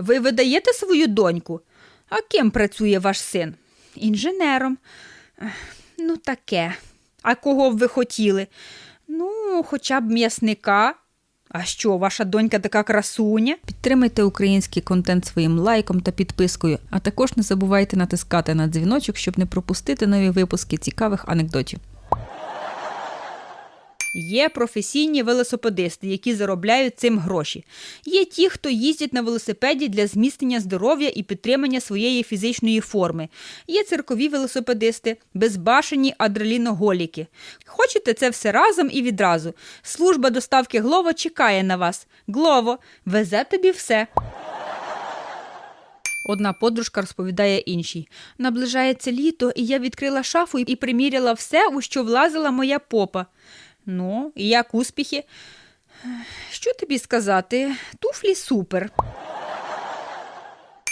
Ви видаєте свою доньку? А ким працює ваш син? Інженером. Ну, таке. А кого б ви хотіли? Ну, хоча б м'ясника. А що, ваша донька така красуня? Підтримайте український контент своїм лайком та підпискою, а також не забувайте натискати на дзвіночок, щоб не пропустити нові випуски цікавих анекдотів. Є професійні велосипедисти, які заробляють цим гроші. Є ті, хто їздять на велосипеді для зміцнення здоров'я і підтримання своєї фізичної форми. Є циркові велосипедисти, безбашені адреналіноголіки. Хочете це все разом і відразу. Служба доставки Глово чекає на вас. Глово, везе тобі все. Одна подружка розповідає іншій: наближається літо, і я відкрила шафу і приміряла все, у що влазила моя попа. Ну, і як успіхи? Що тобі сказати? Туфлі супер.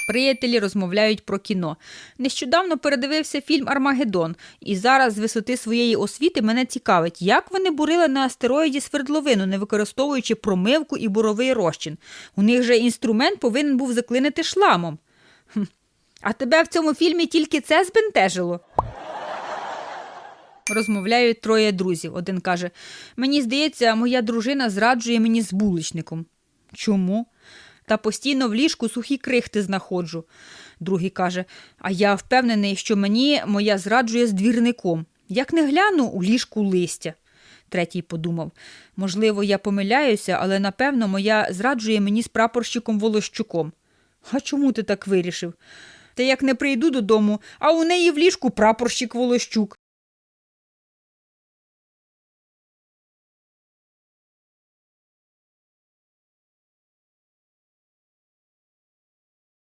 Приятелі розмовляють про кіно. Нещодавно передивився фільм Армагеддон, і зараз з висоти своєї освіти мене цікавить, як вони бурили на астероїді свердловину, не використовуючи промивку і буровий розчин. У них же інструмент повинен був заклинити шламом. А тебе в цьому фільмі тільки це збентежило? Розмовляють троє друзів. Один каже: Мені здається, моя дружина зраджує мені з булочником. Чому? Та постійно в ліжку сухі крихти знаходжу. Другий каже: А я впевнений, що мені моя зраджує з двірником. Як не гляну у ліжку листя. Третій подумав: можливо, я помиляюся, але напевно моя зраджує мені з прапорщиком Волощуком. А чому ти так вирішив? Та як не прийду додому, а у неї в ліжку прапорщик Волощук.